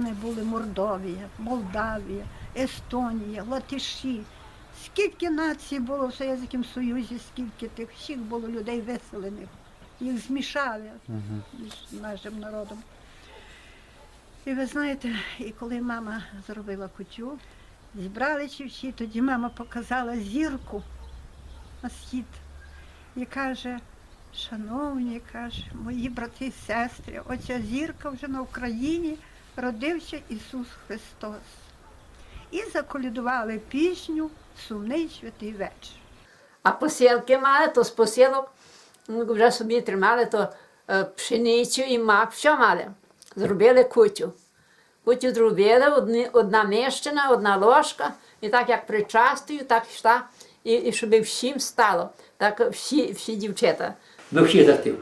Ми були Мордовія, Молдавія, Естонія, Латиші. Скільки націй було в Совєтському Союзі, скільки тих всіх було людей виселених. Їх змішали з нашим народом. І ви знаєте, і коли мама зробила кутю, зібралися всі, тоді мама показала зірку на схід і каже, шановні, каже, мої брати і сестри, оця зірка вже на Україні родився Ісус Христос. І заколядували пісню Сумний святий вечір. А посілки мали, то з посілок ну, вже собі тримали то е, пшеницю і мак, що мали. Зробили кутю. Кутю зробили, одні, одна міщина, одна ложка, і так як причастою, так йшла, і, і щоб всім стало, так всі, всі дівчата. Ми всі за тим.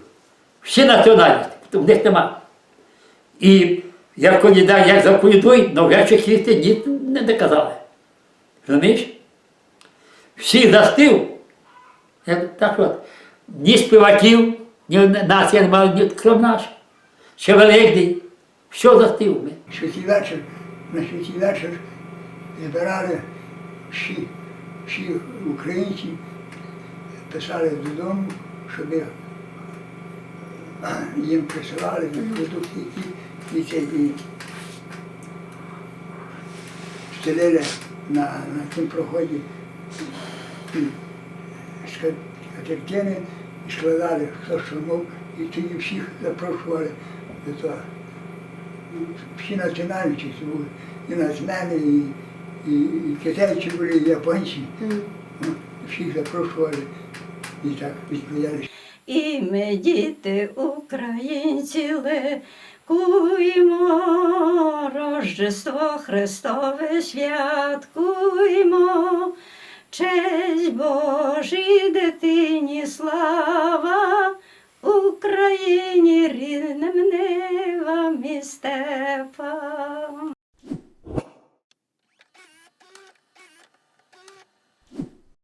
Всі національності, в них нема. І як вони да, як заколядують, на вечір хісти ні не доказали. Розумієш? Всі застив. Як, так от, ні співаків, ні нація не мала, ні крім наш. Ще Великдень. Що застив ми? Святий вечір, на святий вечір збирали всі, всі українці, писали додому, щоб е, їм присилали продукти і, і, це, і стелили на, на тім проході скатертини і складали хто що мов, і тоді всіх запрошували до того всі національності були, і нацмени, і, і, і китайці були, і японці. Ну, Всіх запрошували і так відповідали. І ми, діти українці, ликуємо, Рождество Христове святкуємо, честь Божій дитині слава, Україні рідним нивам і степам.